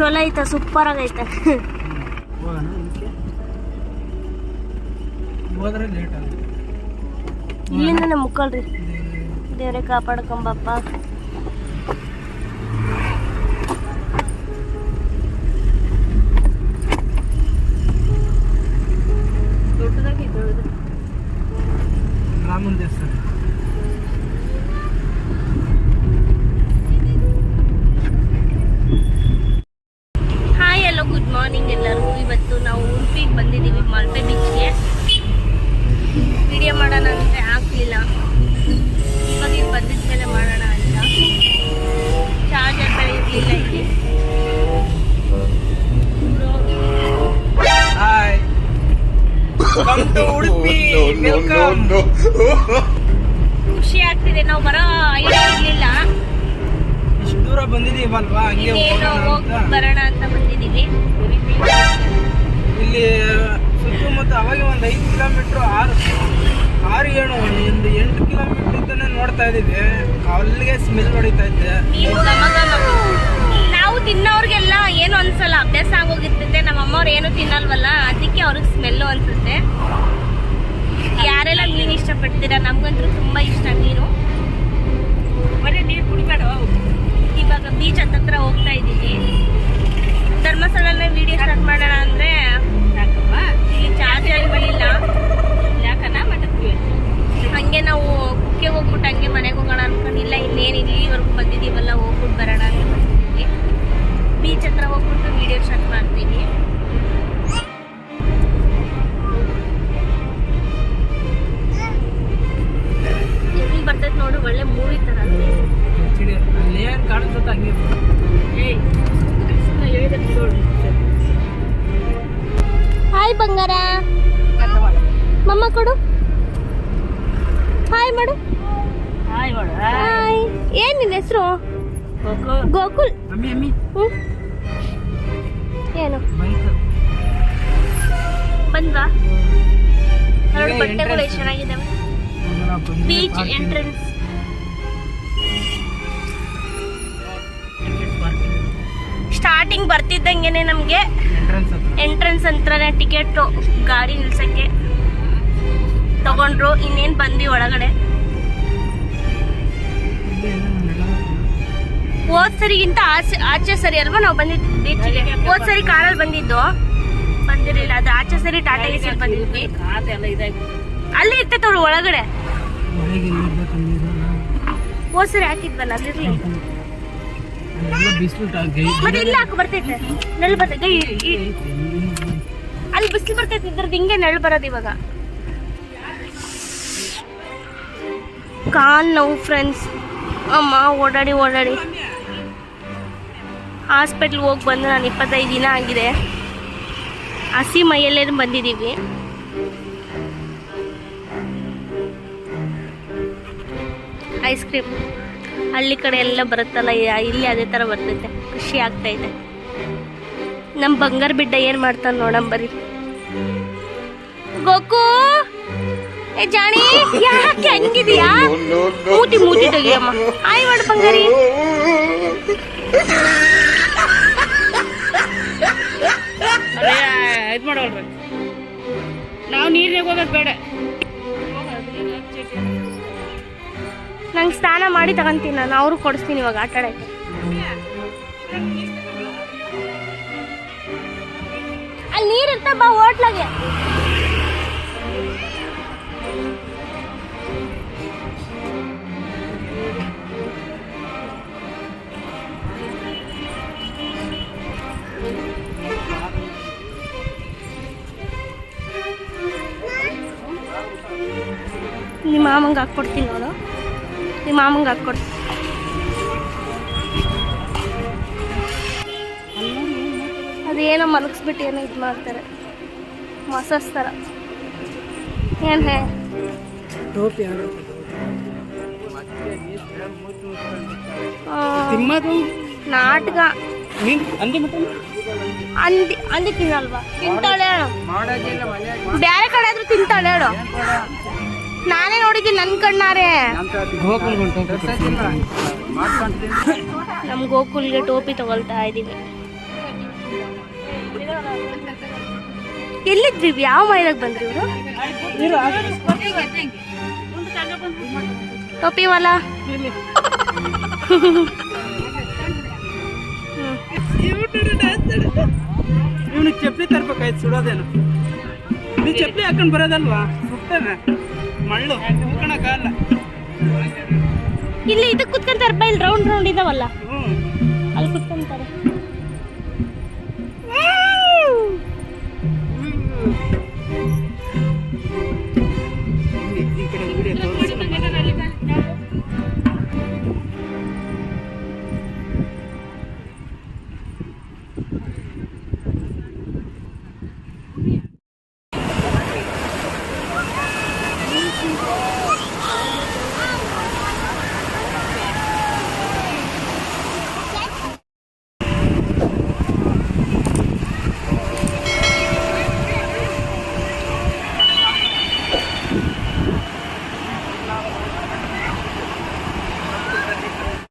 ಚಲೋ ಐತೆ ಸೂಪರ್ ಆಗೈತೆ. ಇಲ್ಲಿಂದ ಮುಕ್ಕಳ್ರಿ. ದೇವ್ರೆ ಕಾಪಾಡ್ಕೊಂಬಪ್ಪ. ರಾಮನ್ ದೇವಸ್ಥಾನ. ಖುಷಿ ಆಗ್ತಿದೆ ನಾವು ಬರೋ ಇರಲಿಲ್ಲ ಇಷ್ಟು ದೂರ ಬಂದಿದೀವಲ್ವಾ ಹಂಗೆ ಬರೋಣ ಅಂತ ಬಂದಿದ್ದೀವಿ. ಇಲ್ಲಿ ಸುತ್ತಮುತ್ತ ಅವಾಗ ಒಂದು ಐದು ಕಿಲೋಮೀಟ್ರ್ ಆರು ಆರು ಏನು ಒಂದು ಎಂಟು ಕಿಲೋಮೀಟ್ರ್ ಇದ್ದಾನೆ ನೋಡ್ತಾ ಇದೀವಿ ಅಲ್ಲಿಗೆ ಸ್ಮೆಲ್ ಹೊಡಿತಾ ಇದ್ದೆ. ನಾವು ತಿನ್ನೋರ್ಗೆಲ್ಲ ಏನು ಅನ್ಸಲ್ಲ. ಅಭ್ಯಾಸ ಆಗೋಗಿರ್ತೈತೆ ನಮ್ಮ ಅಮ್ಮವ್ರು ಏನು ತಿನ್ನಲ್ವಲ್ಲ. ಅದಕ್ಕೆ ಅವ್ರಿಗೆ ಸ್ಮೆಲ್ಲು ಅನ್ಸುತ್ತೆ. ಯಾರೆಲ್ಲ ಮೀನು ಇಷ್ಟಪಡ್ತೀರಾ? ನಮ್ಗಂತೂ ತುಂಬ ಇಷ್ಟ ಮೀನು. ಬರೀ ನೀರು ಕುಡಿಬೇಡ ಇವಾಗ ಬೀಚ್ ಹತ್ತತ್ರ ಹೋಗ್ತಾ ಇದ್ದೀವಿ. ಧರ್ಮಸ್ಥಳನ ವಿಡಿಯೋ ಸ್ಟಾರ್ಟ್ ಮಾಡೋಣ ಅಂದ್ರೆ ಇಲ್ಲಿ ಯಾಕನ? ಇರಲಿಲ್ಲ ಹಂಗೆ ನಾವು ಕುಕ್ಕೆ ಹೋಗ್ಬಿಟ್ಟು ಹಂಗೆ ಮನೆಗೆ ಹೋಗೋಣ ಅನ್ಕೊಂಡಿಲ್ಲ. ಇನ್ನೇನು ಇಲ್ಲಿವರೆಗೂ ಬಂದಿದ್ದೀವಲ್ಲ ಹೋಗ್ಬಿಟ್ಟು ಬರೋಣ ಅಂತ ಬಂದಿದ್ದೀವಿ. ಬೀಚ್ ಹತ್ರ ಹೋಗ್ಬಿಟ್ಟು ವಿಡಿಯೋ ಸ್ಟಾರ್ಟ್ ಮಾಡ್ತೀವಿ ಹಾಯ್ ಬಂಗಾರ. ಮಮ್ಮ ಕೊಡು. ಹಾಯ್ ಮಾಡು. ಹಾಯ್ ಏನ್ ನಿನ್ನ ಹೆಸರು? ಗೋಕುಲ್. ಏನು? ಬಂದ್ವಾ? ಎರಡು ಬಟ್ಟೆಗಳು. ಎಷ್ಟು ಚೆನ್ನಾಗಿದ್ದಾವೆ ಬೀಚ್ ಎಂಟ್ರೆನ್ಸ್ ಸ್ಟಾರ್ಟಿಂಗ್ ಬರ್ತಿದ್ದಂಗೆನೆ ನಮಗೆ. ಎಂಟ್ರೆನ್ಸ್ ಹತ್ರ ಎಂಟ್ರೆನ್ಸ್ ಹತ್ರನೇ ಟಿಕೆಟ್ ಗಾಡಿ ನಿಲ್ಸಕ್ಕೆ ತಗೊಂಡ್ರು ಇನ್ನೇನು ಬಂದ್ವಿ ಒಳಗಡೆ. ಹೋದ ಸರಿಗಿಂತ ಆಚೆ ಆಚೆ ಸರಿ ಅಲ್ವಾ ನಾವು ಬಂದಿದ್ದು ಬೀಚಿಗೆ ಹೋದ್ ಸರಿ ಕಾರಲ್ಲಿ ಬಂದಿದ್ದು. ಬಂದಿರಲಿಲ್ಲ ಅದು ಆಚೆ ಸರಿ ಟಾಟಾ ಏಸಿ ಬಂದಿದ್ವಿ. ಅಲ್ಲಿ ಇರ್ತೈತೆ ಅವಳು ಒಳಗಡೆ. ಹೋದ್ ಸರಿ ಹಾಕಿದ್ವಲ್ಲ ಅದಿರ್ಲಿ ಬರ್ತೈತೆ. ನೆಲ್ ಬರ್ತೈತೆ. ಅಲ್ಲಿ ಬಿಸಿಲು ಬರ್ತೈತೆ, ಇದ್ರದ್ದು ಹಿಂಗೆ ನೆರಳು ಬರೋದು ಇವಾಗ. ಕಾಲ್ ನೋವು ಫ್ರೆಂಡ್ಸ್ ಅಮ್ಮ, ಓಡಾಡಿ ಓಡಾಡಿ. ಹಾಸ್ಪಿಟ್ಲ್ ಹೋಗಿ ಬಂದು ನಾನು ಇಪ್ಪತ್ತೈದು ದಿನ ಆಗಿದೆ. ಹಸಿ ಮೈಯಲ್ಲೇ ಬಂದಿದ್ದೀವಿ. ಐಸ್ ಕ್ರೀಮ್ ಹಳ್ಳಿ ಕಡೆ ಎಲ್ಲ ಬರುತ್ತಲ್ಲ ಇಲ್ಲಿ ಅದೇ ಥರ ಬರ್ತೈತೆ, ಖುಷಿ ಆಗ್ತೈತೆ. ನಮ್ಮ ಬಂಗಾರ ಬಿಡ್ಡ ಏನು ಮಾಡ್ತಾನೆ ನೋಡಂ ಬರಿ. ಗೋಕು! ಏ, ಜಾಣಿ, ಯಾಕೆ ಹಂಗಿದೀಯಾ? ಮೂತಿ ಮೂತಿ ತೆಗಿಯಮ್ಮ. ಆಯ್ ಮಾಡು ಬಂಗಾರಿ. ಇದು ಮಾಡೋಲ್ರಿ. ನಾವು ನೀರ್ನಾಗ ಹೋಗೋದು ಬೇಡ. ನಂಗೆ ಸ್ನಾನ ಮಾಡಿ ತಗೊಂತೀನಿ ನಾನು, ಅವ್ರು ಕೊಡಿಸ್ತೀನಿ ಇವಾಗ ಆಟ ಆಡೋಕ್ಕೆ ಅಲ್ಲಿ ನೀರು ಇರ್ತ ಬಾ ಹೋಟ್ಲಾಗೆ. ನಿಮ್ಮ ಮಾಮಂಗೆ ಹಾಕ್ಕೊಡ್ತೀನಿ ನೋಡು. ನಿಮ್ಮ ಮಾಮಂಗೆ ಹಾಕ್ಕೊಡ್ತೀನಿ ಅದೇನೋ ಮಲಗಿಸ್ಬಿಟ್ಟು ಏನೋ ಇದು ಮಾಡ್ತಾರೆ. ಮಸಾಜ್ ಥರ ಏನು ಹೇ? ಟೋಪಿ ನಾಟಕ ಅಂದಿ ಅಂದಿ ತಿನ್ನಲ್ವಾ? ತಿಂತಾಳೆ ಬೇರೆ ಕಡೆ ಆದ್ರೂ ತಿಂತಾಳೆ ಹೇಳು. ನಾನೇ ನೋಡಿದ್ದೀನಿ ನನ್ನ ಕಣ್ಣಾರೆ. ಗೋಕುಲ್ ನಮ್ಮ ಗೋಕುಲ್ಗೆ ಟೋಪಿ ತಗೊಳ್ತಾ ಇದ್ದೀವಿ. ಎಲ್ಲಿದ್ರಿ ಯಾವ ಮೈದಾಗ ಬಂದ್ರಿ ಇವರು. ಟೋಪಿ ವಾಲ ಇವ್ನಿಗೆ ಚಪ್ಪಲಿ ತರ್ಬೇಕಾಯ್ತು ಸುಡೋದೇನು. ನೀ ಚಪ್ಪಲಿ ಹಾಕೊಂಡು ಬರೋದಲ್ವಾ? ಸುಡ್ತಾನೆ ಮಳ್ಳು ಹೋಗೋಣಕ್ಕಾಗಲ್ಲ ಇಲ್ಲಿ ಇದಕ್ಕೆ ಕುತ್ಕೊಂತಾರಪ್ಪ ಇಲ್ಲಿ ರೌಂಡ್ ರೌಂಡ್ ಇದಾವಲ್ಲ. ಅಲ್ಲಿ ಕುತ್ಕೊಂತಾರೆ. ಈ ಕಡೆ